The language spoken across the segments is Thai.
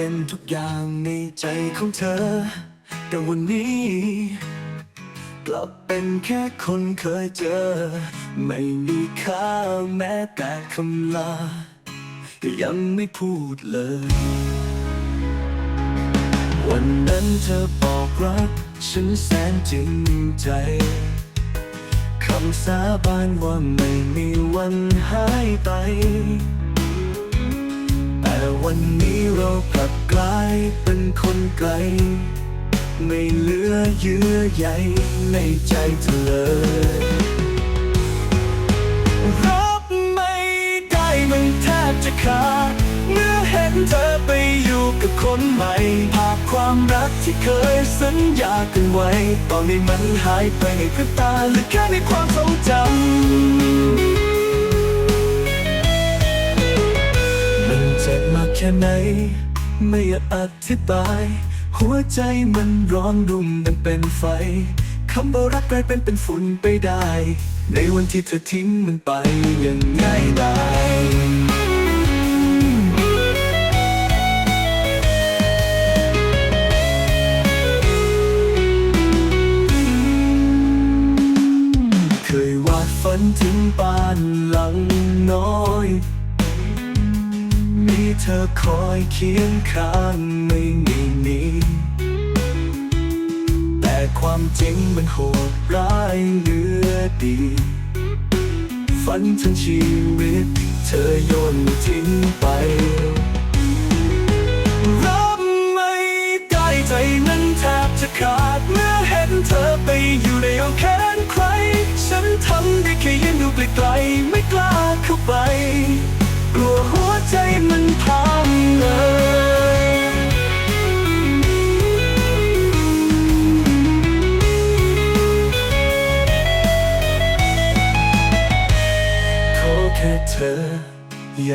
เป็นทุกอย่างในใจของเธอ แต่วันนี้ กลับเป็นแค่คนเคยเจอ ไม่มีค่าแม้แต่คำลา ยังไม่พูดเลย วันนั้นเธอบอกรัก ฉันแสนจริงใจคำสาบานว่าไม่มีวันหายไป วันนี้เรากลับกลายเป็นคนไกล ไม่เหลือเยื่อใยในใจเธอเลยรับไม่ได้มันแทบจะขาดเมื่อเห็นเธอไปอยู่กับคนใหม่ภาพความรักที่เคยสัญญากันไว้ ตอนนี้มันหายไปในพริบตาหลือแค่ในความทรงจำ แค่ไหน ไม่อยากอธิบาย หัวใจมันร้อนรุ่มดังเป็นไฟ คำว่ารักกลายเป็นเป็นฝุ่นไปได้ ในวันที่เธอทิ้งมันไปยังไงได้ ธอคอยเคียงข้างไม่มีนีแต่ความจริงมันโหดร้ายเหลือดี ฝันทั้งชีวิต เธอโยนทิ้งไป รับไม่ได้ใจนั้นแทบจะขาดเมื่อเห็นเธอไปอยู่ในอ้อมแขนใคร ฉันทำได้แค่ยืนดูไกลๆไม่กล้าเข้าไป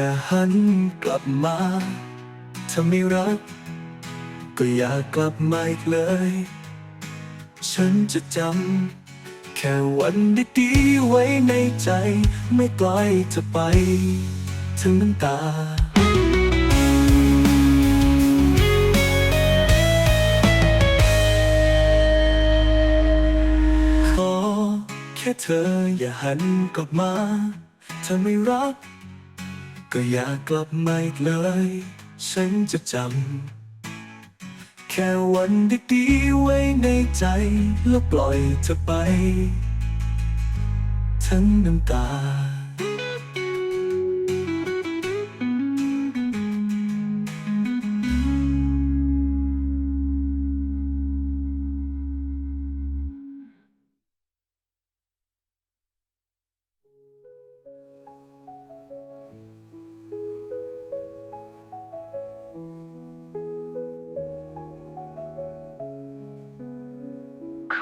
อย่าหันกลับมา ถ้าไม่รัก ก็อย่ากลับมาอีกเลย ฉันจะจำแค่วันดีๆไว้ในใจ ไม่ปล่อยเธอไป ถึงน้ำตาขอแค่เธออย่าหันกลับมาถ้าไม่รัก ก็อย่ากลับมาอีกเลย ฉันจะจำ แค่วันดีๆไว้ในใจแล้วปล่อยเธอไป ทั้งน้ำตา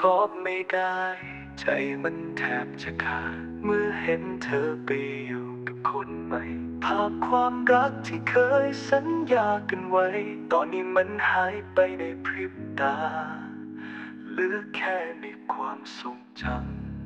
ครอบไม่ได้ ใจมันแทบจะขาด เมื่อเห็นเธอไปอยู่กับคนใหม่ ภาพความรักที่เคยสัญญากันไว้ ตอนนี้มันหายไปในพริบตา เหลือแค่ในความทรงจำ